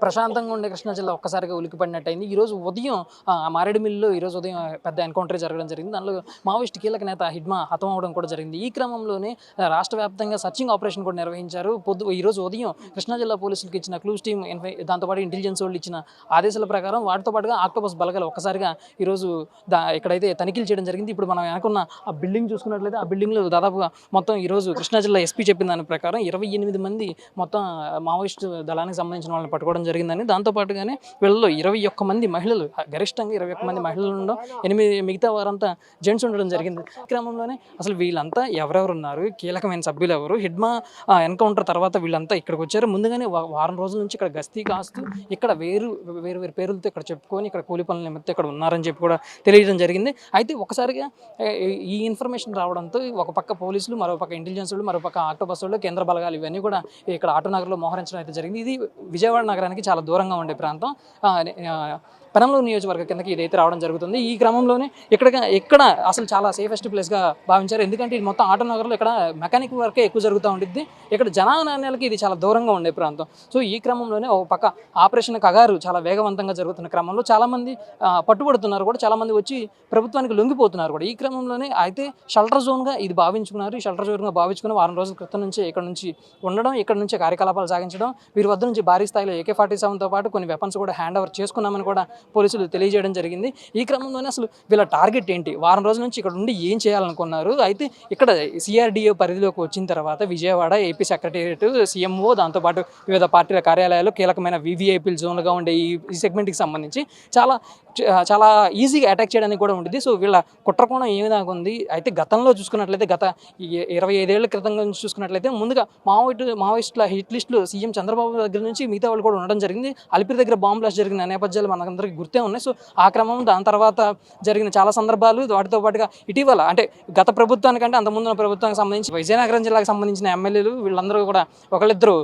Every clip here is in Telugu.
ప్రశాంతంగా ఉండే కృష్ణా జిల్లా ఒక్కసారిగా ఉలికిపడినట్టయింది ఈరోజు ఉదయం ఆ, మారేడుమిల్లిలో ఈరోజు ఉదయం పెద్ద ఎన్కౌంటర్ జరగడం జరిగింది. దానిలో మావోయిస్ట్ కీలక నేత హిడ్మా హతం అవడం కూడా జరిగింది. ఈ క్రమంలోనే రాష్ట్ర వ్యాప్తంగా సర్చింగ్ ఆపరేషన్ కూడా నిర్వహించారు. పొద్దు ఈరోజు ఉదయం కృష్ణా జిల్లా పోలీసులకు ఇచ్చిన క్లూస్ టీమ్ దాంతోపాటు ఇంటెలిజెన్స్ వాళ్ళు ఇచ్చిన ఆదేశాల ప్రకారం వాటితో పాటుగా ఆక్టోపస్ బలగాలు ఒక్కసారిగా ఈరోజు దా ఇక్కడైతే తనిఖీలు చేయడం జరిగింది. ఇప్పుడు మనం వెనకున్న ఆ బిల్డింగ్ చూసుకున్నట్లయితే ఆ బిల్డింగ్లో దాదాపుగా మొత్తం ఈరోజు కృష్ణా జిల్లా ఎస్పీ చెప్పిన దాని ప్రకారం ఇరవై ఎనిమిది మంది మొత్తం మావోయిస్ట్ దళానికి సంబంధించిన వాళ్ళని పట్టుకోవడం జరిగిందని దాంతోపాటుగానే వీళ్ళలో ఇరవై ఒక్క మంది మహిళలు గరిష్టంగా ఇరవై ఒక్క మంది మహిళలు ఉండడం ఎనిమిది మిగతా వారంతా జెంట్స్ ఉండడం జరిగింది. క్రమంలోనే అసలు వీళ్ళంతా ఎవరెవరు ఉన్నారు కీలకమైన సభ్యులు ఎవరు? హిడ్మా ఎన్కౌంటర్ తర్వాత వీళ్ళంతా ఇక్కడికి వచ్చారు. ముందుగానే వారం రోజుల నుంచి ఇక్కడ గస్తీ కాస్తూ ఇక్కడ వేరు వేరు వేరు పేర్లతో ఇక్కడ చెప్పుకొని ఇక్కడ కూలి పనుల నిమిత్తం ఇక్కడ ఉన్నారని చెప్పి కూడా తెలియడం జరిగింది. అయితే ఒకసారిగా ఈ ఇన్ఫర్మేషన్ రావడంతో ఒక పక్క పోలీసులు మరో పక్క ఇంటెలిజెన్స్ వాళ్ళు మరో పక్క ఆటో బస్సులు కేంద్ర బలగాలు ఇవన్నీ కూడా ఇక్కడ ఆటో నగర్లో మోహరించడం అయితే జరిగింది. ఇది విజయవాడ నగరానికి చాలా దూరంగా ఉండే ప్రాంతం. ఆ, పెనంలూరు నియోజకవర్గ కిందకి ఇదైతే రావడం జరుగుతుంది. ఈ క్రమంలోనే ఇక్కడ ఇక్కడ అసలు చాలా సేఫెస్ట్ ప్లేస్గా భావించారు. ఎందుకంటే ఇది మొత్తం ఆటో నగర్లో ఇక్కడ మెకానిక్ వర్కే ఎక్కువ జరుగుతూ ఉంటుంది ఇక్కడ జనానాణ్యాలకి ఇది చాలా దూరంగా ఉండే ప్రాంతం. సో ఈ క్రమంలోనే ఒక పక్క ఆపరేషన్ కగారు చాలా వేగవంతంగా జరుగుతున్న క్రమంలో చాలామంది పట్టుబడుతున్నారు కూడా. చాలామంది వచ్చి ప్రభుత్వానికి లొంగిపోతున్నారు కూడా. ఈ క్రమంలోనే అయితే షెల్టర్ జోన్గా ఇది భావించుకున్నారు. ఈ షెల్టర్ జోన్గా భావించుకుని వారం రోజుల క్రితం నుంచి ఇక్కడ నుంచి ఉండడం ఇక్కడ నుంచి కార్యకలాపాలు సాగించడం వీరి వద్ద నుంచి భారీ స్థాయిలో ఏకే ఫార్టీ సెవెన్తో పాటు కొన్ని వెపన్స్ కూడా హ్యాండ్ ఓవర్ చేసుకున్నామని కూడా పోలీసులు తెలియజేయడం జరిగింది. ఈ క్రమంలోనే అసలు వీళ్ళ టార్గెట్ ఏంటి? వారం రోజుల నుంచి ఇక్కడ ఉండి ఏం చేయాలనుకున్నారు? అయితే ఇక్కడ సిఆర్డిఏ పరిధిలోకి వచ్చిన తర్వాత విజయవాడ ఏపీ సెక్రటేరియట్ సీఎంఓ దాంతోపాటు వివిధ పార్టీల కార్యాలయాలు కీలకమైన వివిఐపీ జోన్గా ఉండే ఈ సెగ్మెంట్కి సంబంధించి చాలా చాలా ఈజీగా అటాక్ చేయడానికి కూడా ఉంటుంది సో వీళ్ళ కుట్రకోణం ఏ విధంగా ఉంది? అయితే గతంలో చూసుకున్నట్లయితే గత ఇరవై ఐదేళ్ళ క్రితం నుంచి చూసుకున్నట్లయితే ముందుగా మావోయిట్ మావోయిస్టుల హిట్ లిస్టులు సీఎం చంద్రబాబు దగ్గర నుంచి మిగతా వాళ్ళు కూడా ఉండడం జరిగింది. అలిపిరి దగ్గర బాంబ్ బ్లాస్ట్ జరిగిన నేపథ్యాలు మనకి గుర్తే ఉన్నాయి. సో ఆ క్రమం దాని తర్వాత జరిగిన చాలా సందర్భాలు. వాటితో పాటుగా ఇటీవల అంటే గత ప్రభుత్వానికంటే అంత ముందున్న ప్రభుత్వానికి సంబంధించి విజయనగరం జిల్లాకు సంబంధించిన ఎమ్మెల్యేలు వీళ్ళందరూ కూడా ఒకళ్ళిద్దరు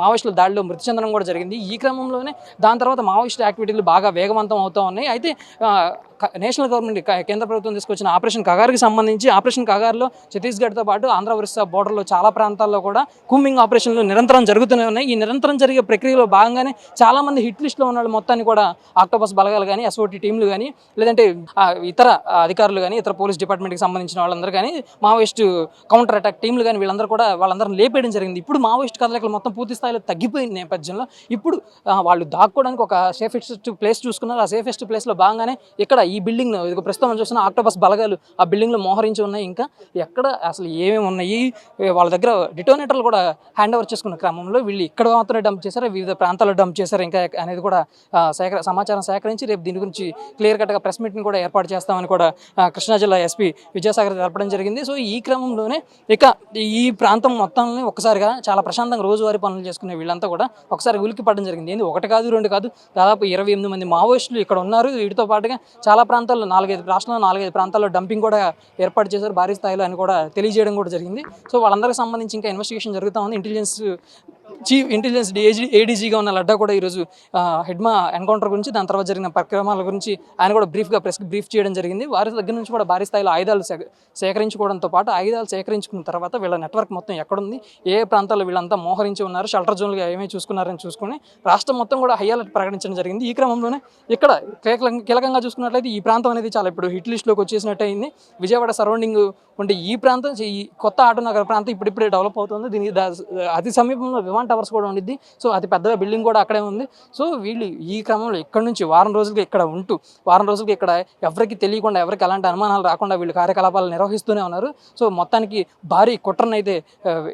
మావోయిస్టుల దాడిలో మృతి చెందడం కూడా జరిగింది. ఈ క్రమంలోనే దాని తర్వాత మావోయిస్ట్ యాక్టివిటీలు బాగా వేగవంతం అవుతూ ఉన్నాయి. అయితే నేషనల్ గవర్నమెంట్ కేంద్ర ప్రభుత్వం తీసుకొచ్చిన ఆపరేషన్ కగార్కి సంబంధించి ఆపరేషన్ కగార్లో ఛత్తీస్గఢ్తో పాటు ఆంధ్ర ఒరిస్సా బోర్డర్లో చాలా ప్రాంతాల్లో కూడా కూంబింగ్ ఆపరేషన్లు నిరంతరం జరుగుతూనే ఉన్నాయి. ఈ నిరంతరం జరిగే ప్రక్రియలో భాగంగానే చాలా మంది హిట్ లిస్ట్లో ఉన్న వాళ్ళు మొత్తాన్ని కూడా ఆక్టోపస్ బలగాలు కానీ ఎస్ఓటి టీంలు కానీ లేదంటే ఇతర అధికారులు కానీ ఇతర పోలీస్ డిపార్ట్మెంట్కి సంబంధించిన వాళ్ళందరూ కానీ మావోయిస్ట్ కౌంటర్ అటాక్ టీంలు కానీ వీళ్ళందరూ కూడా వాళ్ళందరూ లేపేయడం జరిగింది. ఇప్పుడు మావోయిస్ట్ కదలికలు మొత్తం పూర్తి స్థాయిలో తగ్గిపోయిన నేపథ్యంలో ఇప్పుడు వాళ్ళు దాక్కోవడానికి ఒక సేఫెస్ట్ ప్లేస్ చూసుకున్నారు. ఆ సేఫెస్ట్ ప్లేస్లో భాగంగానే ఇక్కడ ఈ బిల్డింగ్ ఇది ప్రస్తుతం మనం చూస్తున్న ఆక్టోపస్ బలగాలు ఆ బిల్డింగ్లో మోహరించి ఉన్నాయి ఇంకా ఎక్కడ అసలు ఏమేమి ఉన్నాయి? వాళ్ళ దగ్గర డిటోనేటర్లు కూడా హ్యాండ్ ఓవర్ చేసుకున్న క్రమంలో వీళ్ళు ఇక్కడ మాత్రమే డంప్ చేశారు? వివిధ ప్రాంతాల్లో డంప్ చేశారు? ఇంకా అనేది కూడా సేకర సమాచారం సేకరించి రేపు దీని గురించి క్లియర్ కట్గా ప్రెస్ మీట్ని కూడా ఏర్పాటు చేస్తామని కూడా కృష్ణా జిల్లా ఎస్పీ విద్యాసాగర్ తెలపడం జరిగింది. సో ఈ క్రమంలోనే ఇక ఈ ప్రాంతం మొత్తాన్ని ఒకసారిగా చాలా ప్రశాంతంగా రోజువారీ పనులు చేసుకునే వీళ్ళంతా కూడా ఒకసారి ఉలికి పడడం జరిగింది. ఏంది? ఒకటి కాదు రెండు కాదు దాదాపు ఇరవై ఎనిమిది మంది మావోయిస్టులు ఇక్కడ ఉన్నారు. వీటితో పాటుగా చాలా ప్రాంతాల్లో నాలుగైదు రాష్ట్రంలో నాలుగైదు ప్రాంతాల్లో డంపింగ్ కూడా ఏర్పాటు చేశారు. భారీ స్థాయిలో అని కూడా తెలియజేయడం కూడా జరిగింది. సో వాళ్ళందరికీ సంబంధించి ఇంకా ఇన్వెస్టిగేషన్ జరుగుతూ ఉంది. ఇంటెలిజెన్స్ చీఫ్ ఇంటెలిజెన్స్ ఏజీ ఏడీజీగా ఉన్న లడ్డా కూడా ఈరోజు హెడ్మా ఎన్కౌంటర్ గురించి దాని తర్వాత జరిగిన పరిక్రమాల గురించి ఆయన కూడా బ్రీఫ్గా ప్రెస్ బ్రీఫ్ చేయడం జరిగింది. వారి దగ్గర నుంచి కూడా భారీ స్థాయిలో ఆయుధాలు సేకరించుకోవడంతో పాటు ఆయుధాలు సేకరించుకున్న తర్వాత వీళ్ళ నెట్వర్క్ మొత్తం ఎక్కడుంది ఏ ప్రాంతాల్లో వీళ్ళంతా మోహరించి ఉన్నారు షెల్టర్ జోన్లుగా ఏమేమి చూసుకున్నారని చూసుకుని రాష్ట్రం మొత్తం కూడా హై అలర్ట్ ప్రకటించడం జరిగింది. ఈ క్రమంలోనే ఇక్కడ కీలకంగా చూసుకున్నట్లయితే ఈ ప్రాంతం అనేది చాలా ఇప్పుడు హిట్ లిస్ట్లోకి వచ్చేసినట్టు అయింది. విజయవాడ సరౌండింగ్ ఉండే ఈ ప్రాంతం ఈ కొత్త ఆటనగర ప్రాంతం ఇప్పుడిప్పుడే డెవలప్ అవుతుంది. దీనికి దా- అతి సమీపంలో విమాన టవర్స్ కూడా ఉండిద్ది. సో అతి పెద్ద బిల్డింగ్ కూడా అక్కడే ఉంది. సో వీళ్ళు ఈ క్రమంలో ఇక్కడ నుంచి వారం రోజులకి ఇక్కడ ఉంటూ వారం రోజులకి ఇక్కడ ఎవరికి తెలియకుండా ఎవరికి ఎలాంటి అనుమానాలు రాకుండా వీళ్ళు కార్యకలాపాలు నిర్వహిస్తూనే ఉన్నారు. సో మొత్తానికి భారీ కుట్రను అయితే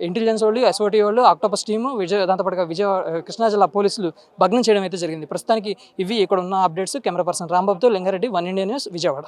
ఇంటెలిజెన్స్ వాళ్ళు ఎస్ఓటీ వాళ్ళు ఆక్టోపస్ టీము విజయ దాంతోపాటుగా విజయ కృష్ణా జిల్లా పోలీసులు భగ్నం చేయడం అయితే జరిగింది. ప్రస్తుతానికి ఇవి ఇక్కడ ఉన్న updates. Camera person రాంబాబుతో Lingareddy one India news Vijayawada.